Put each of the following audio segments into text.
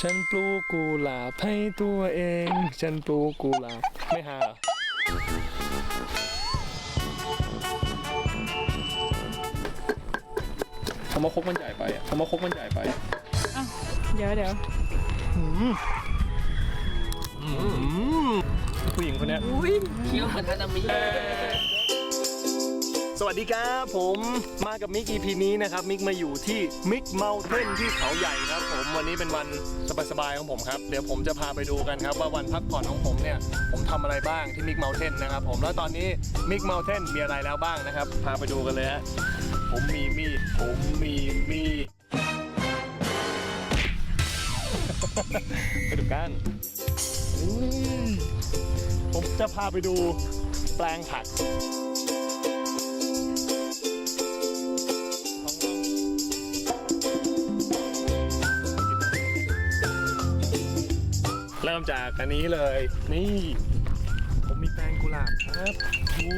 ฉันปลูกกุหลาบให้ตัวเอง ฉันปลูกกุหลาบไม่หาเหรอคำว่าคกมันใหญ่ไปอะคำว่าคกมันใหญ่ไปอะอ้าวเดี๋ยวเดี๋ยวผู้หญิงคนเนี้ย อุ้ยเคี้ยวเหมือนฮานามิส วัสดีครับผมมากับมิก EP นี้นะครับ มิกมาอยู่ที่มิกเมลเทนที่เขาใหญ่ครับผมวันนี้เป็นวันสบายๆของผมครับเดี๋ยวผมจะพาไปดูกันครับว่าวันพักผ่อนของผมเนี่ย ผมทำอะไรบ้างที่มิกเมลเทนนะครับผมแล้วตอนนี้มิกเมลเทนมีอะไรแล้วบ้างนะครับ พาไปดูกันเลยฮะผมมีมีดผมมีมีดไปดูกันอืมผมจะพาไปดูแปลงผัก มจากอันนี้เลย นี่ ผมมีแปลงกุหลาบครับดู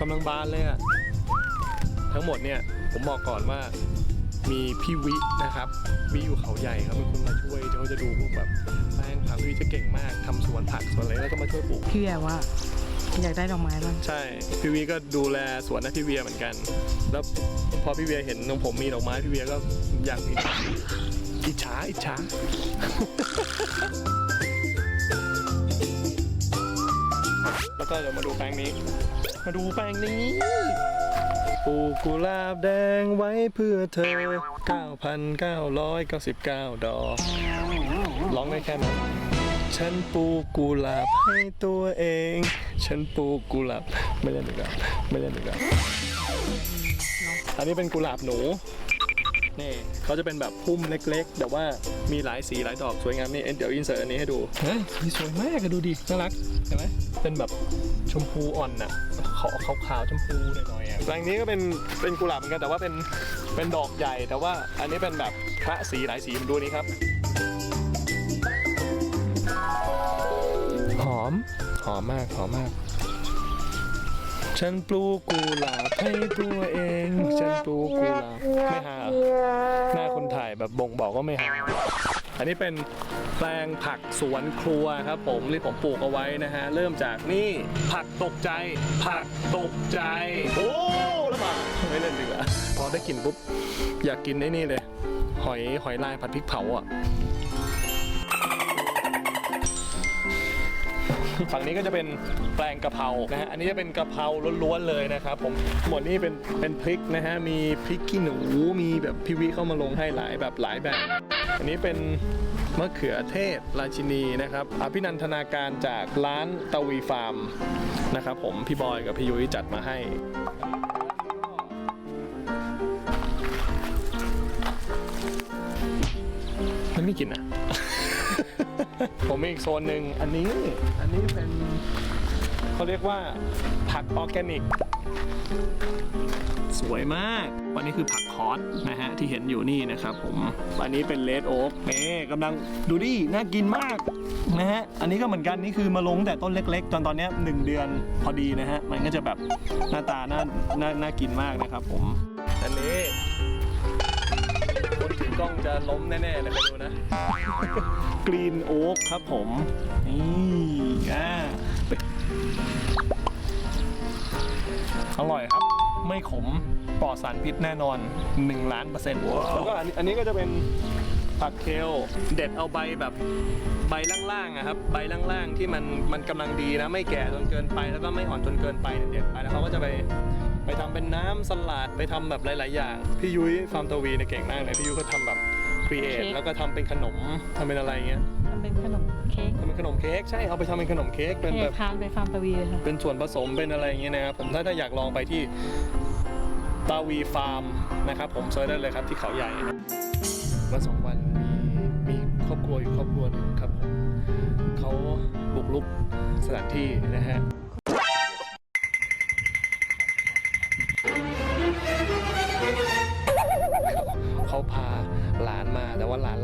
กำลังบานเลยอะทั้งหมดเนี่ยผมบอกก่อนว่ามีพี่วินะครับวิอยู่เขาใหญ่ครับเป็นคนมาช่วยเขาจะดูพวกแบบแปลงผักวิจะเก่งมากทำสวนผักสวนอะไรแล้วก็มาช่วยปลูก พี่แย่ว่า อยากได้ดอกไม้บ้างใช่พี่วีก็ดูแลสวนให้พี่เวียเหมือนกัน แล้วพอพี่เวียเห็นของผมมีดอกไม้พี่เวียก็อยากมี อิจฉาอิจฉาแล้วก็เดี๋ยวมาดูแปลงนี้ มาดูแปลงนี้ปลูกกุหลาบแดงไว้เพื่อเธอ 9,999 ดอก ร้องได้แค่นั้น ฉันปลูกกุหลาบให้ตัวเอง ฉันปลูกกุหลาบ ไม่เล่นดีกว่าไม่เล่นดีกว่าอันนี้เป็นกุหลาบหนู นี่เขาจะเป็นแบบพุ่มเล็กๆ แต่ว่ามีหลายสีหลายดอกสวยงามนี่เดี๋ยวอินเสิร์ตอันนี้ให้ดูเฮ้ยนี่สวยมากอะดูดิน่ารักเห็นไหมเป็นแบบชมพูอ่อนน่ะขอขาวๆชมพูหน่อยๆอะแปลงนี้ก็เป็นเป็นกุหลาบเหมือนกันแต่ว่าเป็นเป็นดอกใหญ่ แต่ว่าอันนี้เป็นแบบพระสีหลายสีมาดูนี้ครับหอมหอมมากหอมมาก ฉันปลูกกุหลาบให้ตัวเอง ฉันปลูกกุหลาบไม่หาเหรอหน้าคนถ่ายแบบบ่งบอกว่าไม่หาอันนี้เป็นแปลงผักสวนครัวครับผมที่ผมปลูกเอาไว้นะฮะ เริ่มจากนี่ผักตกใจ ผักตกใจ โอ้แล้วมาไม่เล่นดีกว่าพอได้กลิ่นปุ๊บอยากกินไอ้นี่เลย หอยหอยลายผัดพริกเผาอะ ฝั่งนี้ก็จะเป็นแปลงกะเพรานะฮะอันนี้จะเป็นกะเพราล้วนๆเลยนะครับผมหมดนี้เป็นเป็นพริกนะฮะมีพริกขี้หนูมีแบบพิวิเข้ามาลงให้หลายแบบหลายแบบ อันนี้เป็นมะเขือเทศราชินีนะครับอภินันทนาการจากร้านตะวีฟาร์มนะครับผมพี่บอยกับพี่ยุ้ยจัดมาให้มันไม่กินอะ ผมมีอีกโซนหนึ่งอันนี้อันนี้เป็นเขาเรียกว่าผักออร์แกนิก สวยมาก วันนี้คือผักคอสนะฮะ ที่เห็นอยู่นี่นะครับผมอันนี้เป็นเลดโอ๊กนี่กำลังดูดิน่ากินมากนะฮะ อันนี้ก็เหมือนกัน นี่คือมาลงตั้งแต่ต้นเล็กๆ จนตอนเนี้ยหนึ่งเดือนพอดีนะฮะ มันก็จะแบบหน้าตาน่าน่าน่ากินมากนะครับผมอันนี้คนถือ กล้องจะล้มแน่ๆเลยไปดูนะกรีนโอ๊กครับผม นี่อ่าอร่อยครับ ไม่ขมปลอดสารพิษแน่นอน 1 ล้านเปอร์เซ็นต์แล้วก็อันนี้อันนี้ก็จะเป็นผักเคลเด็ดเอาใบแบบใบล่างๆอะครับใบล่างๆที่มันมันกำลังดีนะ ไม่แก่จนเกินไปแล้วก็ไม่อ่อนจนเกินไปเนี่ยเด็ดไปแล้วเขาก็จะไป ไปทำเป็นน้ำสลัดไปทำแบบหลาย ๆ อย่าง พี่ยุ้ยฟาร์มตวีเนี่ยเก่งมากเลยพี่ยุ้ยก็ทำแบบครีเอทเค้กแล้วก็ทำเป็นขนมทำเป็นอะไรเงี้ยทำเป็นขนมเค้กทำเป็นขนมเค้กใช่เอาไปทำเป็นขนมเค้กเป็นเค้แบกบพานไปฟาร์มตะวีเลยค่ะเป็นส่วนผสมเป็นอะไรอย่างเงี้ยนะครับผมถ้าถ้าอยากลองไปที่ตาวีฟาร์มนะครับผมเซิร์ชได้เลยครับที่เขาใหญ่วันสองวันมีมีครอบครัวอยู่ครอบครัวหนึ่งครับผมเขาบุกรุกสถานที่นะฮะ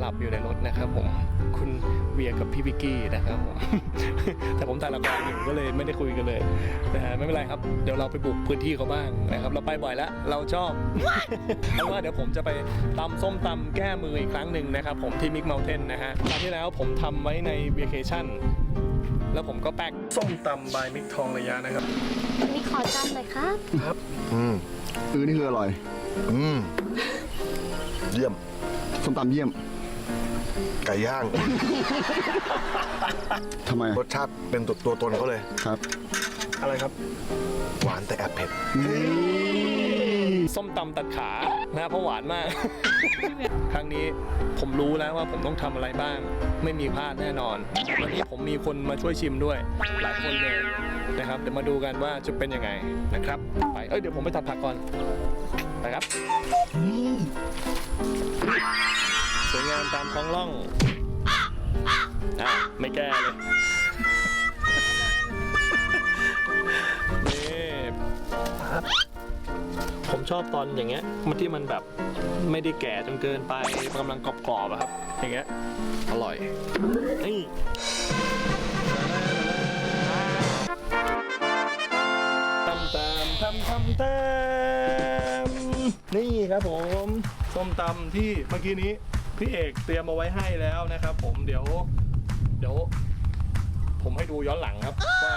ลานหลับอยู่ในรถนะครับผมคุณเวียกับพี่วิกกี้นะครับผมแต่ผมถ่ายละครอยู่ก็เลยไม่ได้คุยกันเลยนะฮะไม่เป็นไรครับเดี๋ยวเราไปบุกพื้นที่เขาบ้างนะครับ เราไปบ่อยแล้วเราชอบเพราะว่าเดี๋ยวผมจะไปตำส้มตำแก้มืออีกครั้งหนึ่งนะครับ ผมที่มิกเมลเทนนะฮะครั้งที่แล้วผมทำไว้ในเวเคชั่นแล้วผมก็แป๊กส้มตำบายมิกทองระยะนะครับนี่ขอจำหน่อยครับครับอืมเออนี่คืออร่อย อืมเยี่ยมส้มตำเยี่ยม ไก่ย่าง ทำไมรสชาติเป็นตัวตัวตนเขาเลย ครับ อะไรครับ หวานแต่แอบเผ็ด ส้มตำตัดขานะเพราะหวานมาก ครั้งนี้ผมรู้แล้วว่าผมต้องทำอะไรบ้าง ไม่มีพลาดแน่นอน วันนี้ผมมีคนมาช่วยชิมด้วย หลายคนเลยนะครับ เดี๋ยวมาดูกันว่าจะเป็นยังไงนะครับ ไป เอ้ยเดี๋ยวผมไปตัดผักก่อน ไปครับ สวยงามตามท้องร่องอะไม่แก้เลยนี่ปั๊บผมชอบตอนอย่างเงี้ยมันที่มันแบบไม่ได้แก่จนเกินไปกำลังกรอบๆอะครับ อย่างเงี้ยอร่อยนี่ตำตำตำตำตำนี่ครับผมส้มตำที่เมื่อกี้นี้ พี่เอกเตรียมมาไว้ให้แล้วนะครับ ผมเดี๋ยว เดี๋ยว ผมให้ดูย้อนหลังครับว่า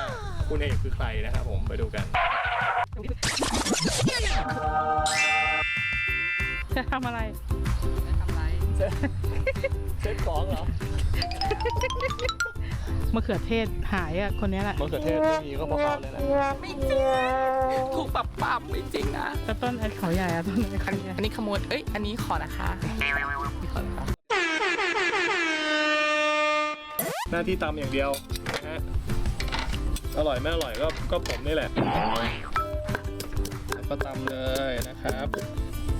คุณเอกคือใครนะครับผมไปดูกัน จะทำอะไร เซ็ตของเหรอมะเขือเทศหายอะคนนี้แหละมะเขือเทศไม่มีก็เพราะเขาเลยแหละไม่จริงถูกปรับปรับไม่จริงนะแต่ต้นไอ้เขาใหญ่อะต้นไอ้เขาใหญ่อันนี้ขโมยเอ้ยอันนี้ขอนะคะนี่ขอนะคะหน้าที่ตำอย่างเดียวนะฮะอร่อยไม่อร่อยก็ก็ผมนี่แหละแล้วก็ตำเลยนะครับ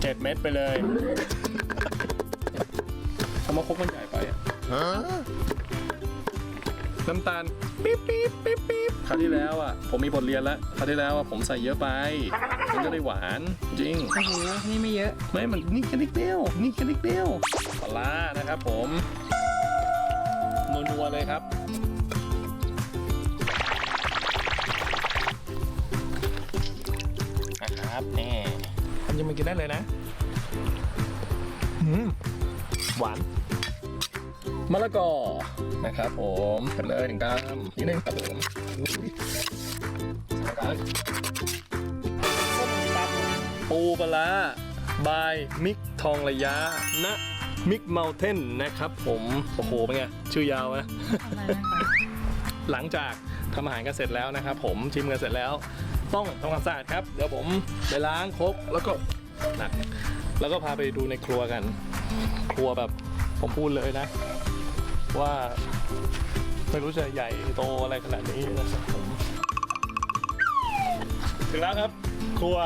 เจ็ดเม็ดไปเลย ทำมาครบมันใหญ่ไปอะน้ำตาลปี๊บปี๊บปี๊บปี๊บคราวที่แล้วอะ ผมมีบทเรียนแล้วคราวที่แล้วอะผมใส่เยอะไป มันก็ได้หวานจริง โอ้โหนี่ไม่เยอะ ไม่ มันนี่แค่นิดเดียว นี่แค่นิดเดียวปลาร้านะครับผมนัวๆเลยครับ นะครับนี่อันนี้มันกินได้เลยนะอืม หวาน มะละกอนะครับผมกันเลยหนึ่งกรัมนิดนึงครับผมแล้วก็ส้มตำปูปลาร้าบายมิกทองระยะณมิกเมลเทนนะครับผมโอ้โหเป็นไงชื่อยาวนะอะไรนะคะหลังจากทำอาหารกันเสร็จแล้วนะครับผมชิมกันเสร็จแล้ว ต้องทำความสะอาดครับ เดี๋ยวผมไปล้างครกแล้วก็หนัก แล้วก็พาไปดูในครัวกัน ครัวแบบผมพูดเลยนะ ว่าไม่รู้จะใหญ่โตอะไรขนาดนี้นะครับผมถึงแล้วครับ ครัว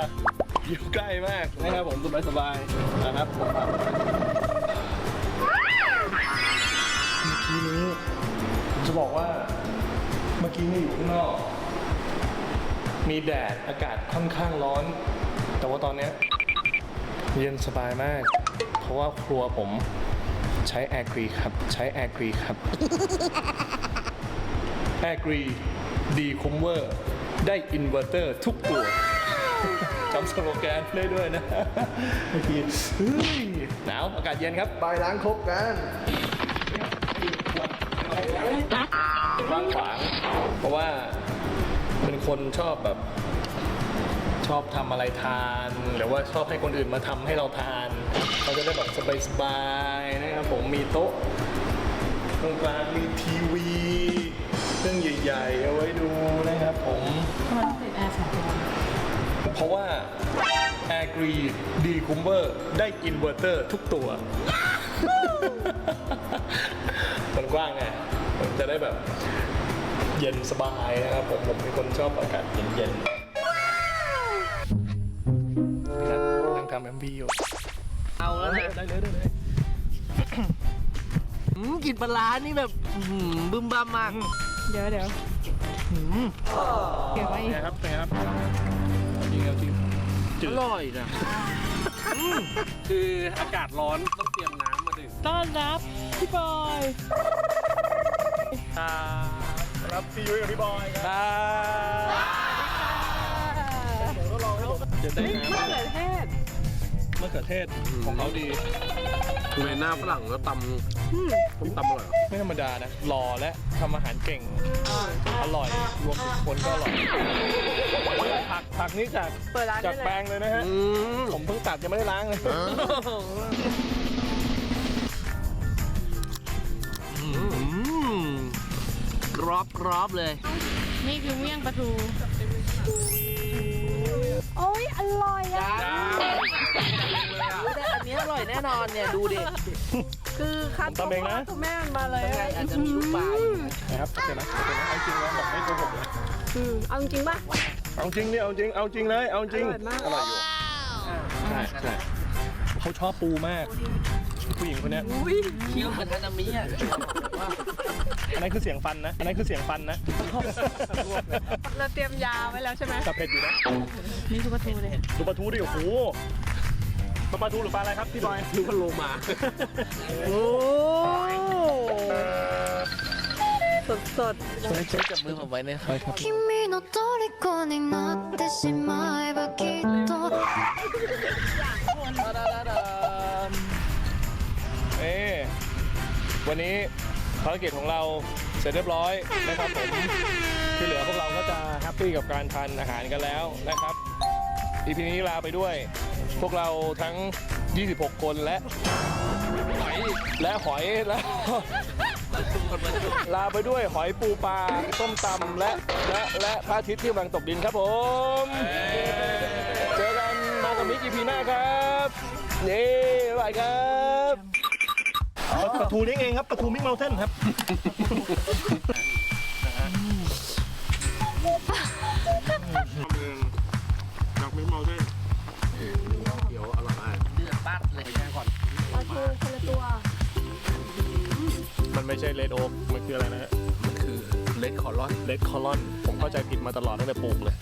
อยู่ใกล้มากนะครับผมสบายสบายนะครับผมเมื่อกี้นี้ผมจะบอกว่าเมื่อกี้นี่อยู่ข้างนอก มีแดดอากาศค่อนข้างร้อน แต่ว่าตอนเนี้ยเย็นสบายมาก เพราะว่าครัวผม ใช้แอร์กรีครับ ใช้แอร์กรีครับแอร์กรีดีคุมเวอร์ ได้อินเวอร์เตอร์ทุกตัวจำสโลแกนได้ด้วยนะเมื่อกี้เฮ้ยหนาวอากาศเย็นครับไปล้างครกกันกว้างขวาง เพราะว่าเป็นคนชอบแบบชอบทำอะไรทาน หรือว่าชอบให้คนอื่นมาทำให้เราทาน เราจะได้แบบสบายๆ นะครับผมมีโต๊ะตรงกลางมีทีวี เครื่องใหญ่ๆ เอาไว้ดูนะครับผม ทำไมต้องติดแอร์สองตัวเพราะว่า Air g r e e d c o m b e r ได้อินเวอร์เตอร์ทุกตัว มันกว้างไงมันจะได้แบบเย็นสบายนะครับผม ผมเป็นคนชอบอากาศเย็นๆนะครับนั่งทำเอ็มวีอยู่ เอาแล้วนะ ได้เลยได้เลย อืมกลิ่นปลาร้านี่แบบอื้อหือบึ้มบ้ามมากเดี๋ยวเดี๋ยวเก็บไว้อีกไงครับไงครับเอาจริงเอาจริงจือดร่อยนะคืออากาศร้อนต้องเตรียมน้ำมาต้อนรับพี่บอยรับพี่ยุ้ยกับพี่บอยครับเดี๋ยวได้น้ำ มะเขือเทศ มะเขือเทศของเขาดีทำไมหน้าฝรั่งแล้วตำต้มตำอร่อยเหรอไม่ธรรมดานะหล่อและทำอาหารเก่ง อร่อย รวมถึงคนก็อร่อยผักผักนี้จากเปิดร้านจาได้กเลแปลยงเลยนะฮะ อืมผมเพิ่งตัดยังไม่ได้ล้างเลยกรอบกรอบเลย นี่คือเมี่ยงปลาทูโอ้ยอร่อยอะแต่ อันนี้อร่อยแน่นอนเนี่ยดูดิคือคัดผมทำเองนะตัวแม่มันมาเลยข้างในอาจจะมีลูกปลาอยู่นะครับโอเคนะโอเคนะเอาจริงนะแบบไม่โกหกเลยอืมเอาจริงป่ะเอาจริงดิเอาจริงเอาจริงเลยเอาจริงอร่อยมากอร่อยอยู่ใช่ใช่เขาชอบปูมาก ผู้หญิงคนเนี้ยอุ้ยเคี้ยวเหมือนฮานามิอะอันนั้นคือเสียงฟันนะ อันนั้นคือเสียงฟันนะ เราเตรียมยาไว้แล้วใช่ไหมแต่เผ็ดอยู่นะนี่คือปลาทูเลยดูปลาทูดิโอ้โห ปลาปลาทูหรือปลาอะไรครับพี่บอย ดูพันโลมา โอ้ สดสด ช่วยช่วยจับมือผมไว้เนี่ย 君の虜になってしまえばきっと เอ้วันนี้ภารกิจของเราเสร็จเรียบร้อยนะครับผม ที่เหลือพวกเราก็จะแฮปปี้กับการทานอาหารกันแล้วนะครับ อีพีนี้ลาไปด้วย พวกเราทั้ง 26 คนและหอยและหอยและ ลาไปด้วยหอยปูปลาส้มตำและและและพระอาทิตย์ที่กำลังตกดินครับผม เจอกันมากับมิกอีพีหน้าครับเย้บ๊ายบายครับปลาทูเลี้เองครับปลาทูมิกเมลเทนครับ ไม่ใช่เลดโอ๊กมันคืออะไรนะฮะมันคือเลดคอรลอน เลดคอลอน ผมเข้าใจผิดมาตลอดตั้งแต่ปลูกเลย